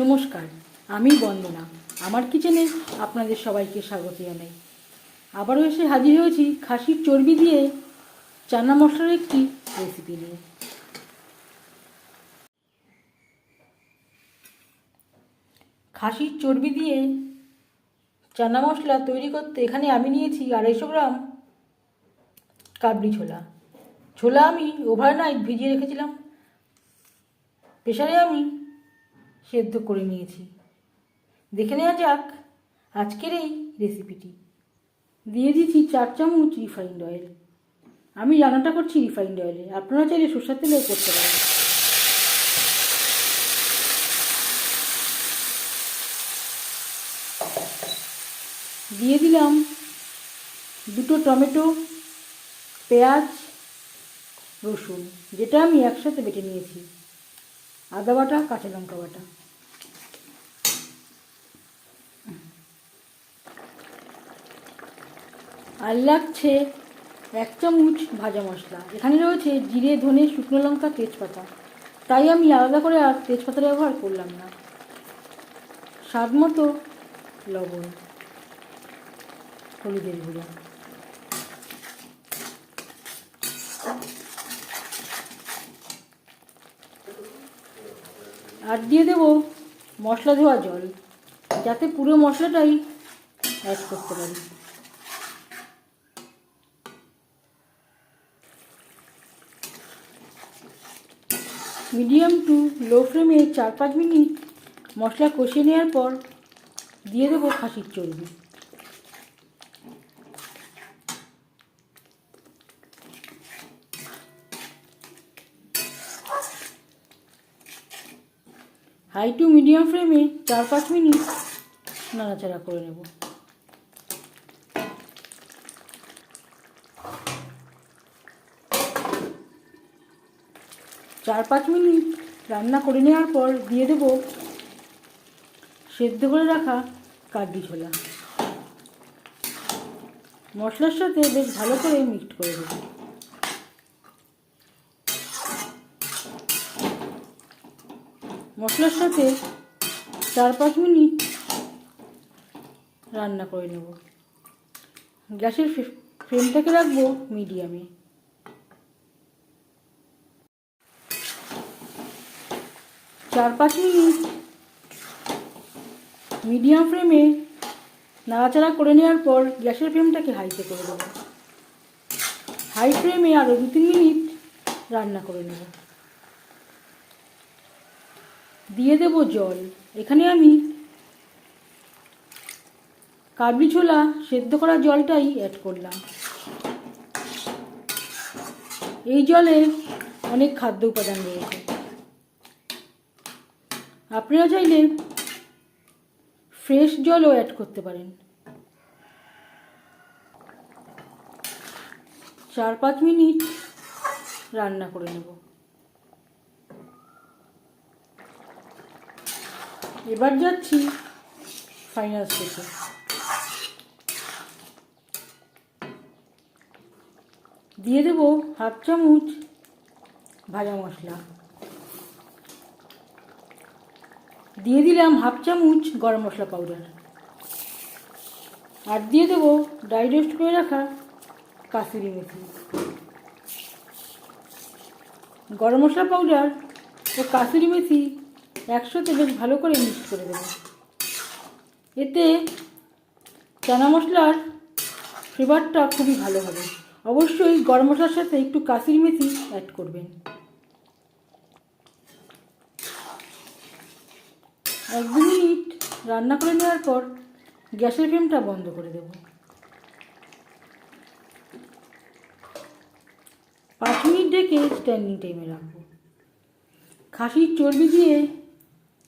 নমস্কার, আমি বন্দনা। আমার কিচেনে আপনাদের সবাইকে স্বাগত জানাই। আবারও এসে হাজির হয়েছি খাসির চর্বি দিয়ে চানা মশলার একটি রেসিপি নিয়ে। খাসির চর্বি দিয়ে চানা মশলা তৈরি করতে এখানে আমি নিয়েছি আড়াইশো গ্রাম কাবলি ছোলা। ছোলা আমি ওভারনাইট ভিজিয়ে রেখেছিলাম। প্রেশারে আমি সেদ্ধ করে নিয়েছি। দেখে নেওয়া যাক আজকের এই রেসিপিটি দিয়ে দিচ্ছি চার চামচ রিফাইন্ড অয়েল আমি রান্নাটা করছি রিফাইন্ড অয়েলে আপনারা চাইলে সরষের তেলেও করতে পারেন। দিয়ে দিলাম দুটো টমেটো, পেঁয়াজ, রসুন, যেটা আমি একসাথে বেটে নিয়েছি। আদা বাটা, কাঁচা লঙ্কা বাটা। আর লাগছে এক চামচ ভাজা মশলা। এখানে রয়েছে জিরে, ধনে, শুকনো লঙ্কা, তেজপাতা। তাই আমি আলাদা করে আর তেজপাতা ব্যবহার করলাম না। স্বাদ মতো লবণ, হলুদের গুঁড়ো। আর দিয়ে দেব মশলা ধোয়া জল, যাতে পুরো মশলাটাই অ্যাড করতে পারি। মিডিয়াম টু লো ফ্লেমে চার পাঁচ মিনিট মশলা কষিয়ে নেওয়ার পর দিয়ে দেবো খাসির চর্বি। হাই টু মিডিয়াম ফ্লেমে চার পাঁচ মিনিট নাড়াচাড়া করে নেব। চার পাঁচ মিনিট রান্না করে নেওয়ার পর দিয়ে দেব সেদ্ধ করে রাখা কাড্ডি ছোলা। মশলার সাথে বেশ ভালো করে মিক্সড করে দেবো মশলার সাথে চার পাঁচ মিনিট রান্না করে নেব। গ্যাসের ফ্লেমটাকে রাখব মিডিয়ামে। চার পাঁচ মিনিট মিডিয়াম ফ্লেমে নাড়াচাড়া করে নেওয়ার পর গ্যাসের ফ্লেমটাকে হাইতে করে দেবো। হাই ফ্লেমে আরও দু তিন মিনিট রান্না করে নেব। দিয়ে দেব জল। এখানে আমি কাবলি ছোলা সেদ্ধ করা জলটাই অ্যাড করলাম। এই জলে অনেক খাদ্য উপাদান রয়েছে। আপনারা চাইলে ফ্রেশ জলও অ্যাড করতে পারেন। চার পাঁচ মিনিট রান্না করে নেব। এবার যাচ্ছি ফাইনাল স্টেপে দিয়ে দেব হাফ চামচ ভাজা মশলা। দিয়ে দিলাম হাফ চামচ গরম মশলা পাউডার আর দিয়ে দেবো ড্রাই রোস্ট করে রাখা কাসুরি মেথি। গরম মশলা পাউডার ও কাসুরি মেথি একসাথে বেশ ভালো করে মিক্স করে দেবো। এতে চানা মশলার ফ্লেভারটা খুবই ভালো হবে। অবশ্যই গরম মশলার সাথে একটু কাশির মেথি অ্যাড করবেন। এক দু মিনিট রান্না করে নেওয়ার পর গ্যাসের ফ্লেমটা বন্ধ করে দেব। পাঁচ মিনিট ডেকে স্ট্যান্ডিং টাইমে রাখব। খাসির চর্বি দিয়ে